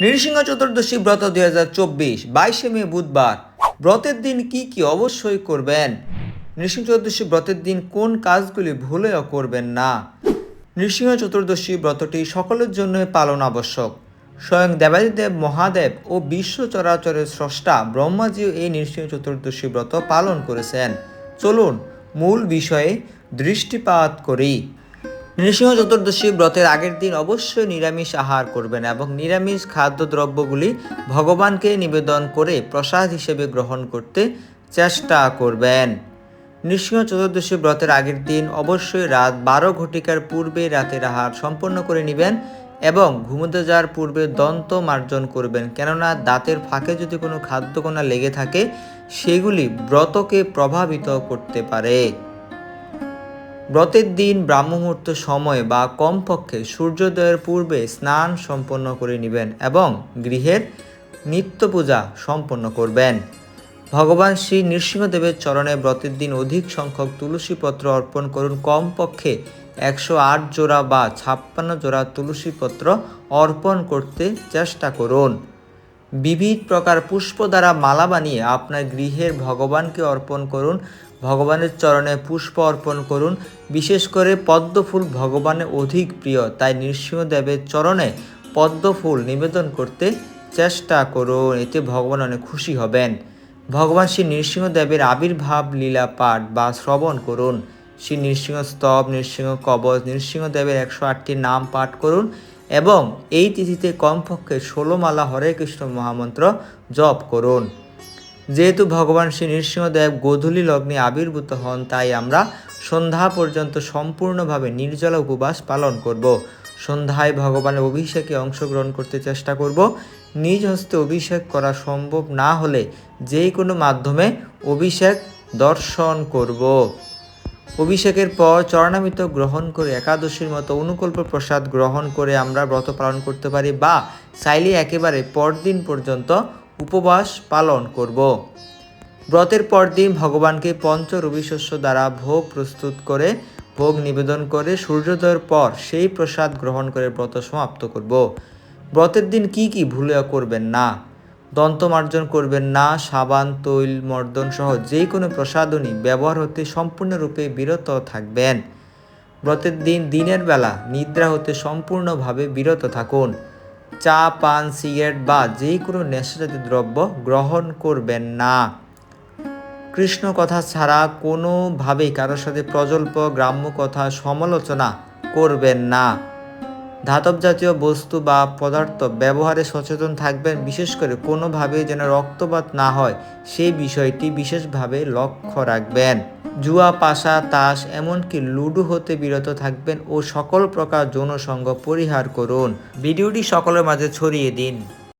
নৃসিংহ চতুর্দশী ব্রত দুই হাজার চব্বিশ, বাইশে মে বুধবার। ব্রতের দিন কি কি অবশ্যই করবেন? নৃসিংহ চতুর্দশী ব্রতের দিন কোন কাজগুলি ভুলেও করবেন না? নৃসিংহ চতুর্দশী ব্রতটি সকলের জন্য পালন আবশ্যক। স্বয়ং দেবাদিদেব মহাদেব ও বিশ্ব চরাচরের স্রষ্টা ব্রহ্মাজিও এই নৃসিংহ চতুর্দশী ব্রত পালন করেছেন। চলুন মূল বিষয়ে দৃষ্টিপাত করি। নৃসিংহ চতুর্দশী ব্রতের আগের দিন অবশ্যই নিরামিষ আহার করবেন এবং নিরামিষ খাদ্যদ্রব্যগুলি ভগবানকে নিবেদন করে প্রসাদ হিসেবে গ্রহণ করতে চেষ্টা করবেন। নৃসিংহ চতুর্দশী ব্রতের আগের দিন অবশ্যই রাত বারো ঘটিকার পূর্বে রাতের আহার সম্পন্ন করে নেবেন এবং ঘুমোতে যাওয়ার পূর্বে দন্ত মার্জন করবেন। কেননা দাঁতের ফাঁকে যদি কোনো খাদ্যকণা লেগে থাকে, সেগুলি ব্রতকে প্রভাবিত করতে পারে। ব্রতের দিন, ব্রাহ্মমুহূর্ত, সময় বা কমপক্ষে সূর্যোদয়ের পূর্বে স্নান সম্পন্ন করে নেবেন এবং গৃহের নিত্য পূজা সম্পন্ন করবেন। ভগবান শ্রী নৃসিংহদেবের চরণে ব্রতের দিন অধিক সংখ্যক তুলসী পত্র অর্পণ করুন। কমপক্ষে একশো আট জোড়া বা ছাপ্পান্ন জোড়া তুলসী পত্র অর্পণ করতে চেষ্টা করুন। বিবিধ প্রকার পুষ্প দ্বারা মালা বানিয়ে আপনার গৃহের ভগবানকে অর্পণ করুন, ভগবানের চরণে পুষ্প অর্পণ করুন। বিশেষ করে পদ্ম ফুল ভগবানের অধিক প্রিয়, তাই নৃসিংহদেবের চরণে পদ্ম ফুল নিবেদন করতে চেষ্টা করুন, এতে ভগবান অনেক খুশি হবেন। ভগবান শ্রী নৃসিংহদেবের আবির্ভাব লীলা পাঠ বা শ্রবণ করুন। শ্রী নৃসিংহ স্তব, নৃসিংহ কবচ, নৃসিংহদেবের একশো আটটি নাম পাঠ করুন। এবং এই তিথিতে কমপক্ষে ষোলো মালা হরে কৃষ্ণ মহামন্ত্র জপ করুন। যেহেতু ভগবান শ্রী নৃসিংহদেব গোধূলি লগ্নে আবির্ভূত হন, তাই আমরা সন্ধ্যা পর্যন্ত সম্পূর্ণভাবে নির্জলা উপবাস পালন করব। সন্ধ্যায় ভগবানের অভিষেকে অংশগ্রহণ করতে চেষ্টা করব। নিজ হস্তে অভিষেক করা সম্ভব না হলে যে কোনো মাধ্যমে অভিষেক দর্শন করব। অভিষেকের পর চরণামিত গ্রহণ করে একাদশীর মতো অনুকল্প প্রসাদ গ্রহণ করে আমরা ব্রত পালন করতে পারি বা চাইলে একেবারে পরদিন পর্যন্ত উপবাস পালন করব। ব্রতের পরদিন ভগবানকে পঞ্চ রবিশস্য দ্বারা ভোগ প্রস্তুত করে, ভোগ নিবেদন করে সূর্যোদয়ের পর সেই প্রসাদ গ্রহণ করে ব্রত সমাপ্ত করব। ব্রতের দিন কি কি ভুলেও করবেন না। দন্তমার্জন করবেন না, সাবান, তৈল, মর্দন সহ যে কোনো প্রসাধনী ব্যবহার হতে সম্পূর্ণরূপে বিরত থাকবেন। ব্রতের দিন, দিনের বেলা নিদ্রা হতে সম্পূর্ণভাবে বিরত থাকুন। চা, পান, সিগারেট বা যে কোনো নেশাজাতীয় দ্রব্য গ্রহণ করবেন না। কৃষ্ণ কথা ছাড়া কোনোভাবেই কারোর সাথে প্রজল্প, গ্রাম্য কথা, সমালোচনা করবেন না। ধাতব জাতীয় বস্তু বা পদার্থ ব্যবহারে সচেতন থাকবেন, বিশেষ করে কোনোভাবে যেন রক্তপাত না হয়, সেই বিষয়টি বিশেষভাবে লক্ষ্য রাখবেন। জুয়া, পাশা, তাস, এমনকি লুডু হতে বিরত থাকবেন ও সকল প্রকার যৌনসঙ্গ পরিহার করুন। ভিডিওটি সকলের মাঝে ছড়িয়ে দিন।